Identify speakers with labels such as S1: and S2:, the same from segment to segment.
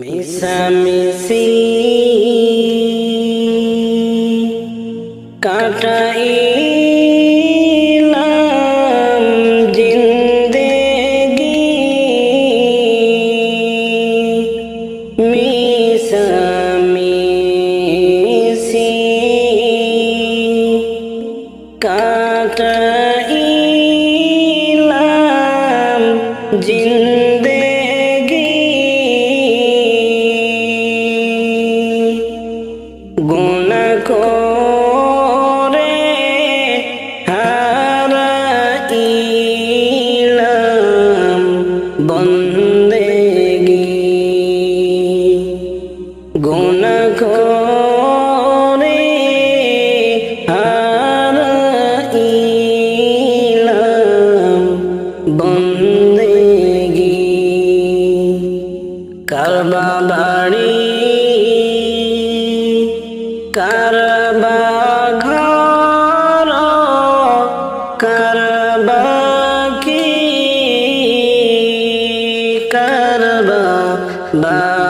S1: মিশামিশি কাটাইলাম কারবা বাড়ি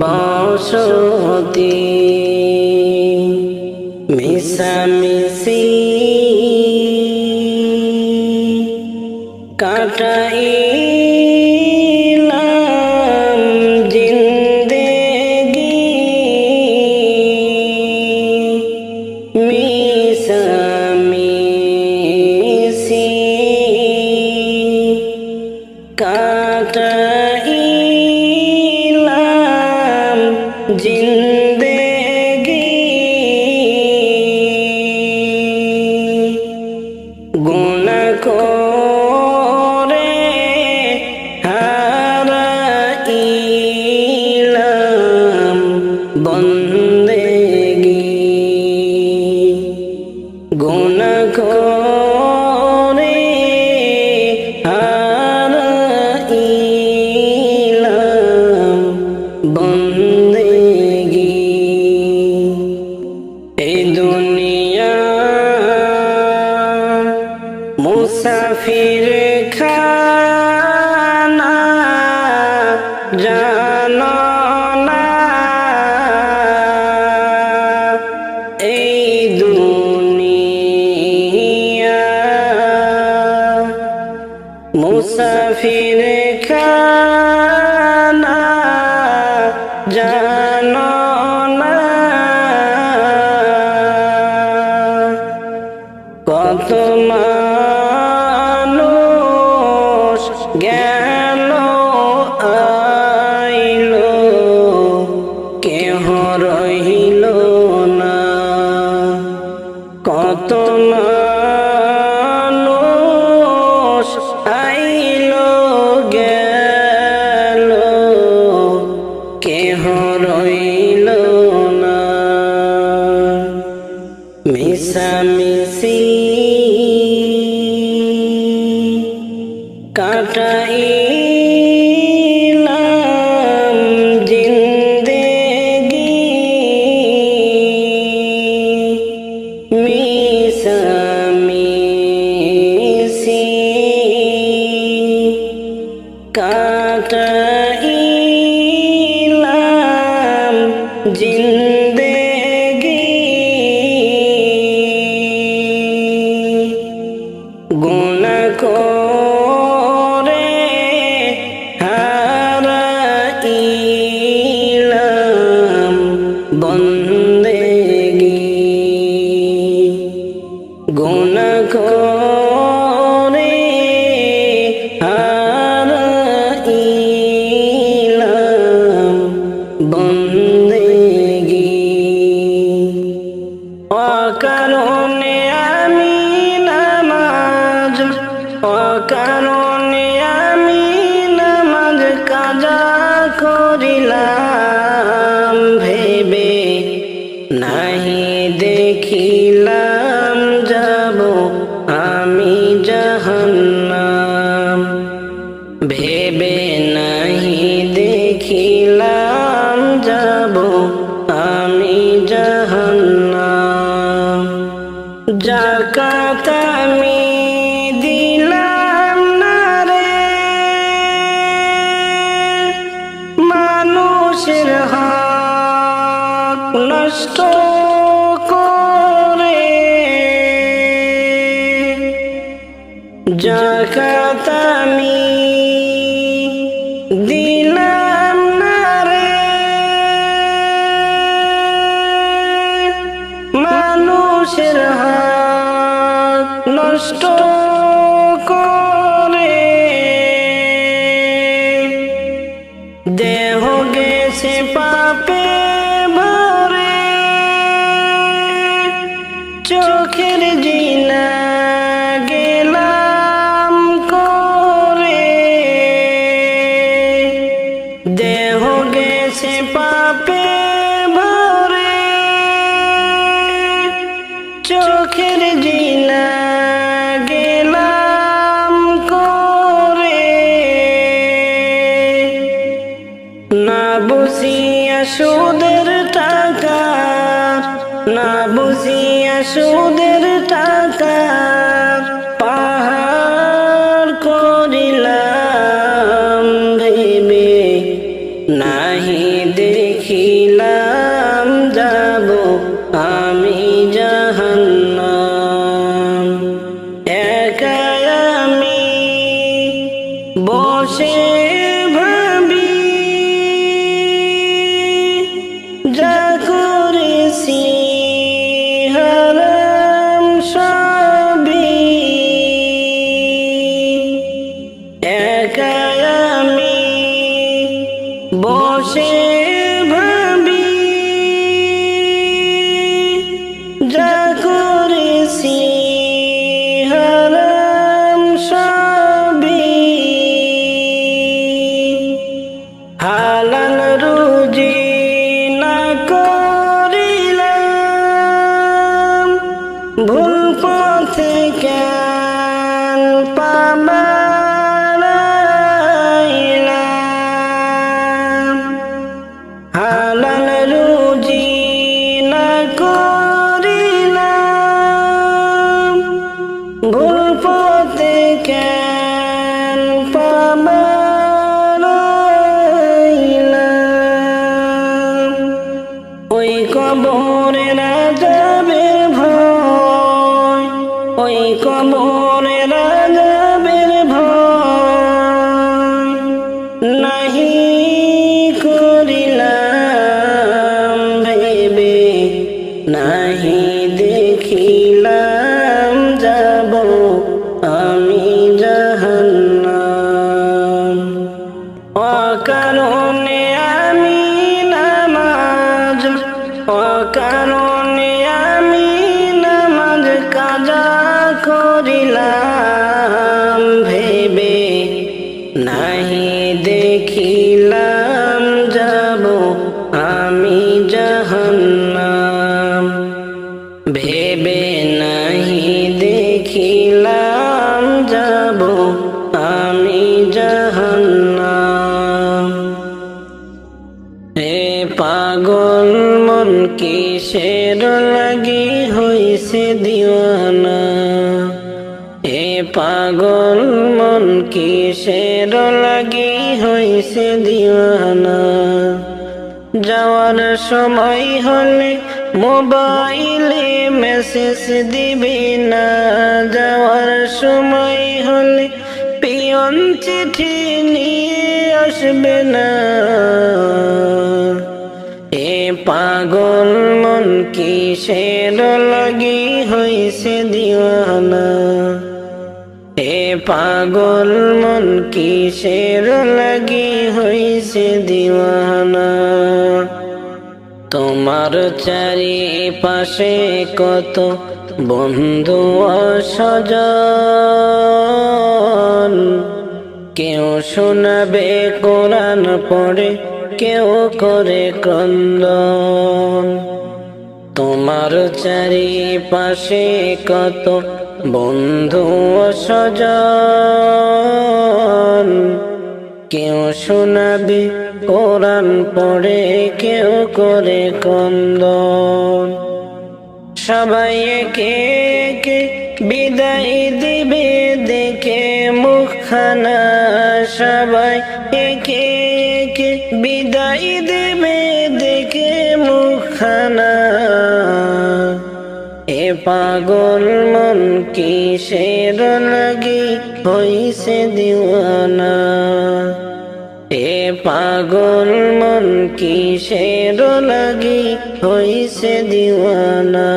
S1: বসতি মিশামিশি जा নষ্ট করে জাকাত আমি দিলাম না রে। মানুষের নষ্ট করে দেহ গেছে পাপে। কিসের লাগি হইছে দিওয়ানা? হে পাগল মন কিসের লাগি হইছে দিওয়ানা? যাওয়ার সময় হলে মোবাইলে মেসেজ দিবি না? যাওয়ার সময় হলে পিয়ন চিঠি নিয়ে আসবে না? এ পাগল মন কিসের লাগি হইছে দিওয়ানা? এ পাগল মন কিসের লাগি হইছে দিওয়ানা? তোমার চারি পাশে কত বন্ধু অসজন? কেউ শোনাবে কোরআন পড়ে কেউ করে ক্রন্দন। তোমার চারিপাশে কত বন্ধু স্বজন? কেউ শোনাবে, কোরআন পড়ে কেউ করে কন্দন সবাই কে কে বিদায় দিবে, দেখে মুখখানা সবাই বিদায় দেবে দেখে মুখখানা। এ পাগল মন কিসের লাগি হইছে দিওয়ানা? এ পাগল মন কিসের লাগি হইছে দিওয়ানা?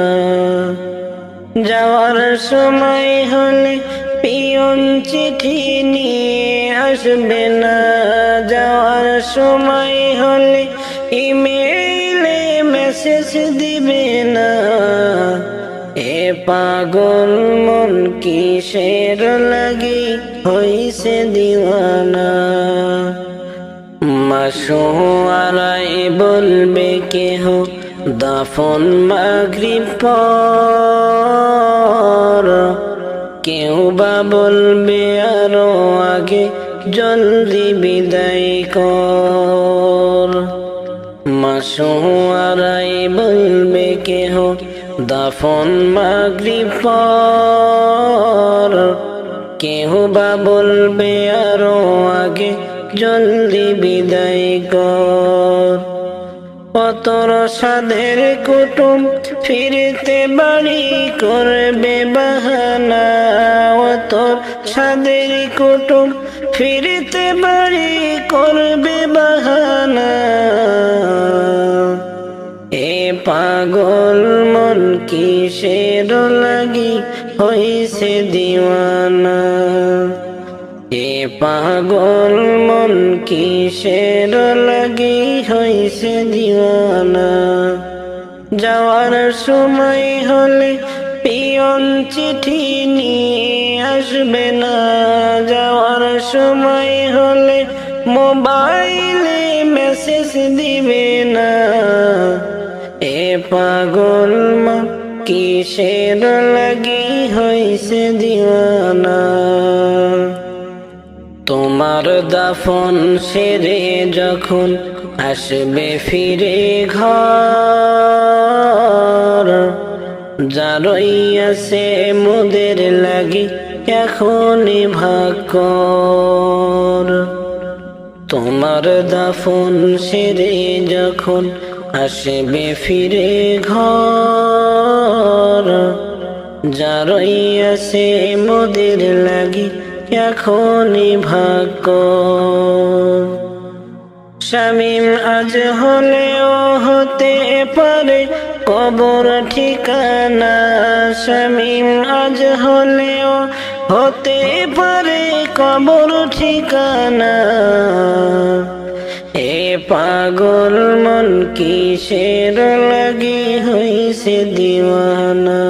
S1: যাওয়ার সময় হলে পিয়ন চিঠি নিয়ে আসবে না। যাওয়ার সময় হলে ইমেইলে মেসেজ দিবে না। এ পাগল মন কিসের লাগি? হইছে দিওয়ানা। মাসোয়ারাই বলবে কেহ দাফন মাগরিব পর। কেউ বা বলবে আরও আগে, জলদি বিদায় কর। মাসোয়ারাই বলবে কেহ, দাফন মাগরিব পর। কেহ বা বলবে আরও আগে, জলদি বিদায় কর। অতর সাধের কুটুম ফিরতে বাড়ি করবে বাহানা, অতর সাধের কুটুম। ফিরতে বাড়ি করবে বাহানা। এ পাগল মন কিসের লাগি হইছে দিওয়ানা? এ পাগল মন কিসের লাগি হইছে দিওয়ানা? যাওয়ার সময় হলে পিয়ন চিঠি নিয়ে আসবে না। যাওয়ার সময় হলে মোবাইলে মেসেজ দিবে না। এ পাগল মন কিসের লাগি হইছে দিওয়ানা? তোমার দাফন সেরে যখন আসবে ফিরে ঘর, যারই আছে মোদের লাগি এখনই ভাগ তোমার দাফন সেরে যখন আসবে ফিরে ঘর, যারই আছে মোদের লাগি এখনই ভাগ্য। শামিম আজ হলেও হতে পারে কবর ঠিকানা। শামিম আজ হলেও হতে পারে কবর ঠিকানা। এ পাগল মন কিসের লাগি হইছে দিওয়ানা?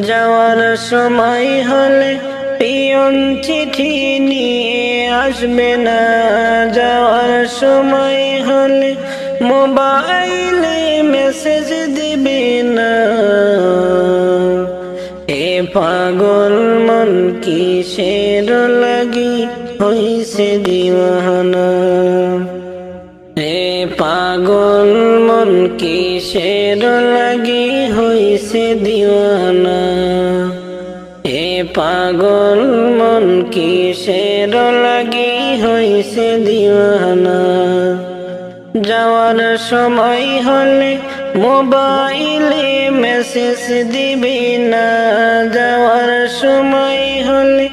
S1: যাওয়ার সময় হলে পিয়ন চিঠি নিয়ে আসবে না। যাওয়ার সময় হলে মোবাইলে মেসেজ দিবে না। এ পাগল মন কিসের লাগি হইছে দিওয়ানা? এ পাগল মন কিসের লাগি হইছে দিওয়ানা? পাগল মন কি কিসের লাগি হইছে দিওয়ানা? যাওয়ার সময় হলে মোবাইলে মেসেজ দিবি না? যাওয়ার সময় হলে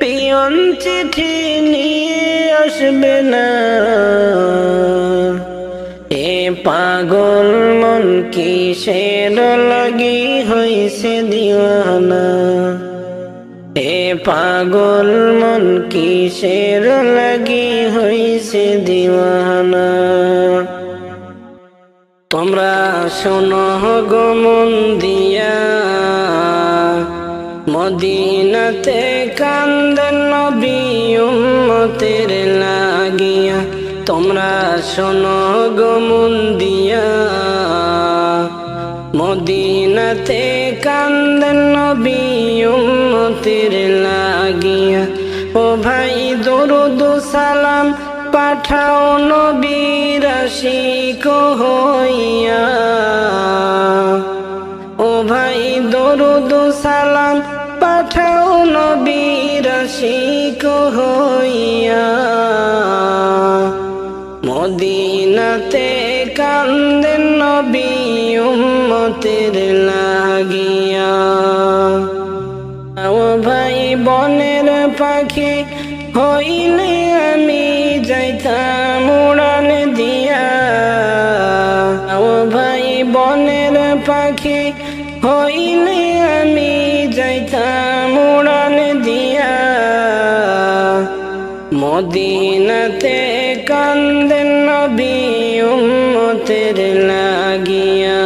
S1: পিয়ন চিঠি নিয়ে আসবে না? এ পাগল মন কি কিসের লাগি হইছে দিওয়ানা? এ পাগল মন কিসের লাগি হইছে দিওয়ানা? তোমরা শোনো গো মন দিয়া। মদিনাতে কান্দেন নবী উম্মতের লাগিয়া। তোমরা শোনো গো মন দিয়া। মদিনাতে কান্দেন নবী লাগিয়া। ও ভাই, দরুদ সালাম পাঠাও নবীর আশিক ও ভাই, দরুদ সালাম পাঠাও নবীর আশিক হইয়া। মদিনাতে কান্দেন পাখি হইলে আমি যাইতাম উড়ান দিয়া। ও ভাই বনের পাখি হইলে আমি যাইতাম উড়ান দিয়া। মদিনাতে কান্দেন নবী উম্মতের লাগিয়া।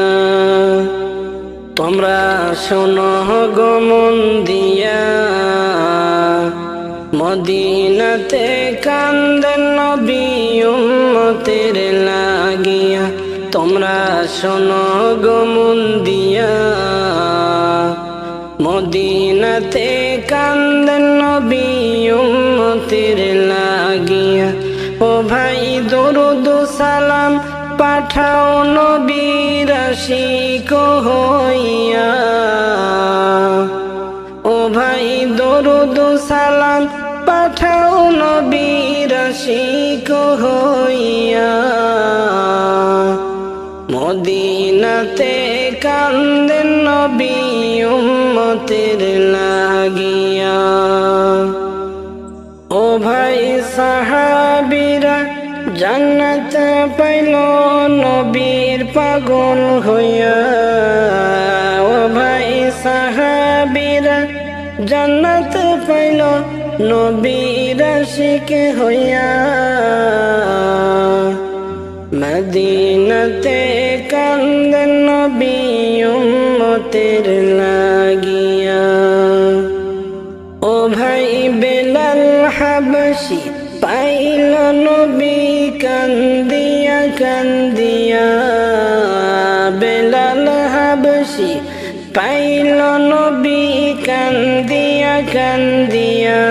S1: তোমরা শোনো গো মদিনাতে কান্দেন নবী উম্মতের লাগিয়া। তোমরা শোনো গো মন দিয়া মদিনাতে কান্দেন নবী উম্মতের লাগিয়া। ও ভাই, দরুদ সালাম পাঠাও নবীর আশিক হইয়া। ও ভাই, দরুদ সালাম নবীর আশিক হইয়া মদিনাতে কান্দেন নবী উম্মতের লাগিয়া। ও ভাই সাহাবিরা, জান্নাত পাইল নবীর পাগল হইয়া। ও ভাই সাহাবিরা, জান্নাত পাইল নবীর আশিকে হইয়া মদিনাতে কান্দেন নবী উম্মতের লাগিয়া। ও ভাই বেলাল হাবসি পাইল নবী কান্দিয়া কান্দিয়া। পাইল নবী কান্দিয়া কান্দিয়া।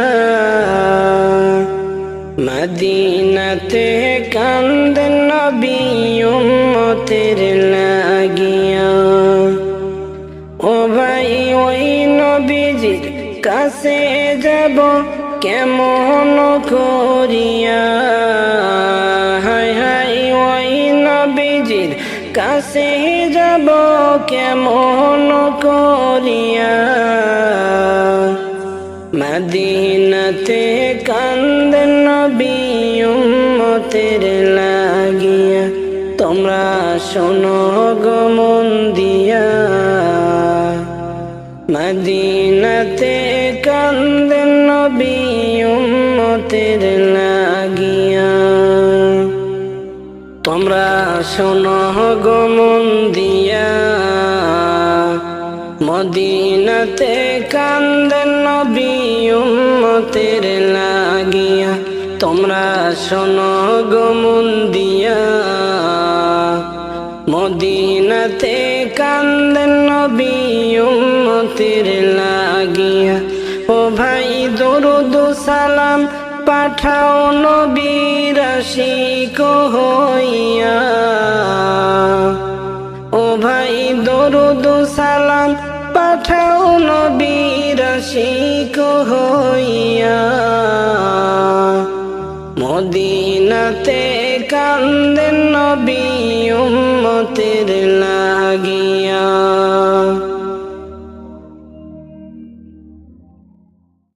S1: মদিনাতে কান্দ নবী উম্মতের লাগিয়া। ও ভাই, ওই নবীজির কাছে যাব কেমন করিয়া? কাছে যাব কেমন করিয়া? মদিনাতে কান্দ নবী উম্মতের লাগিয়া, তোমরা শোনো গো মন দিয়া। মদিনাতে কান্দেন শোনো গো মন দিয়া। মদিনাতে কান্দেন নবী উম্মতের লাগিয়া। তোমরা শোনো গো মন দিয়া। মদিনাতে কান্দেন নবী উম্মতের লাগিয়া। ও ভাই, দরুদ সালাম পাঠাও নবীরাশি হইয়া। ও ভাই দরুদ সালাম পাঠাও নবীরাশি হইয়া। মদিনাতে কান্দেন নবী উম্মতের লাগিয়া।